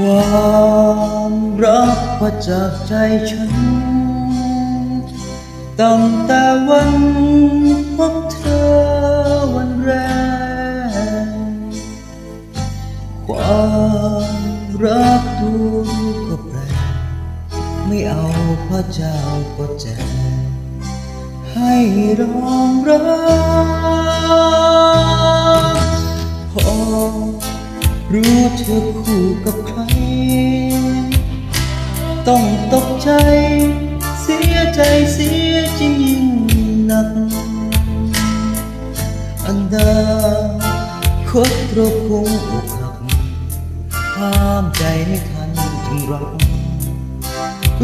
ความรักมาจากใจฉัน ตั้งแต่วันพบเธอวันแรก ความรักดูก็แปลกไม่เอาพระเจ้าก็แจกให้รองรับ รู้เธอคู่กับใคร ต้องตกใจ เสียใจเสียจริงยิ่งหนัก อันดาคตตรคงอกหักห้ามใจไม่ทันจึงรัก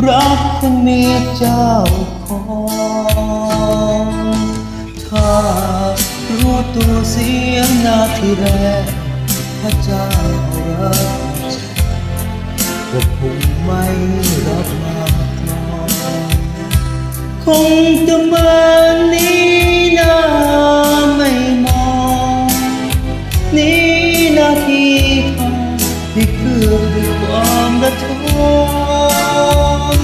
รักคงมีเจ้าของถ้ารู้ตัวเสียงนาทีแรก พระเจ้ารักใจก็คงไม่รับมาครองคงจะมานี้นาไม่มองนี้นาทีทองที่เคลือบด้วยความระทม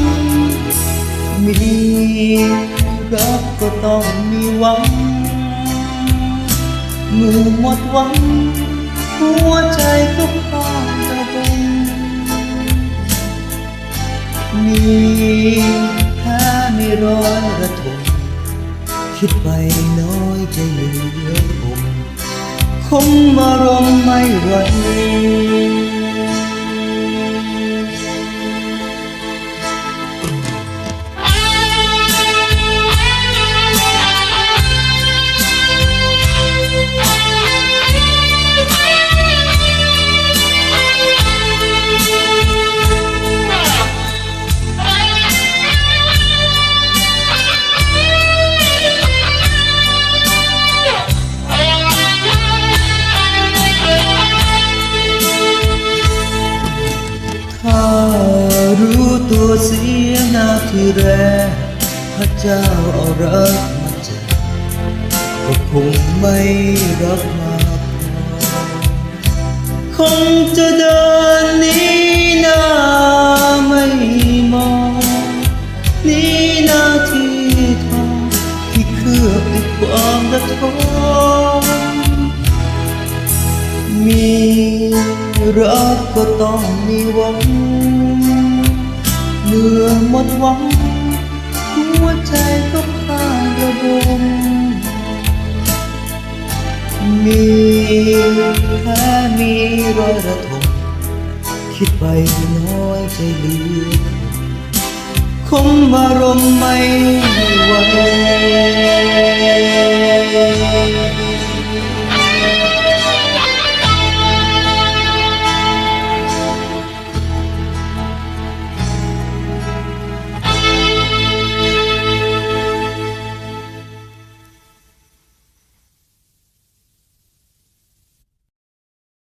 มีรักก็ต้องมีหวังเมื่อหมดหวัง หัวใจก็พองระบมมีแพ้มีรอยระทมคิดไปน้อยใจเหลือผมคงมารมณ์ไม่ไหว ตัวเสียนาทีแรกพระเจ้าเอารักมาแจกก็คงไม่รับมาคงจะเดินนี้นาไม่มองนี้นาทีทองที่เคลือบด้วยความระทมมีรักก็ต้องมีหวัง เมื่อหมดหวังหัวใจก็พานระบมมีแค่มีรอยระทมคิดไปน้อยใจเหลือคงอารมไม่ไหว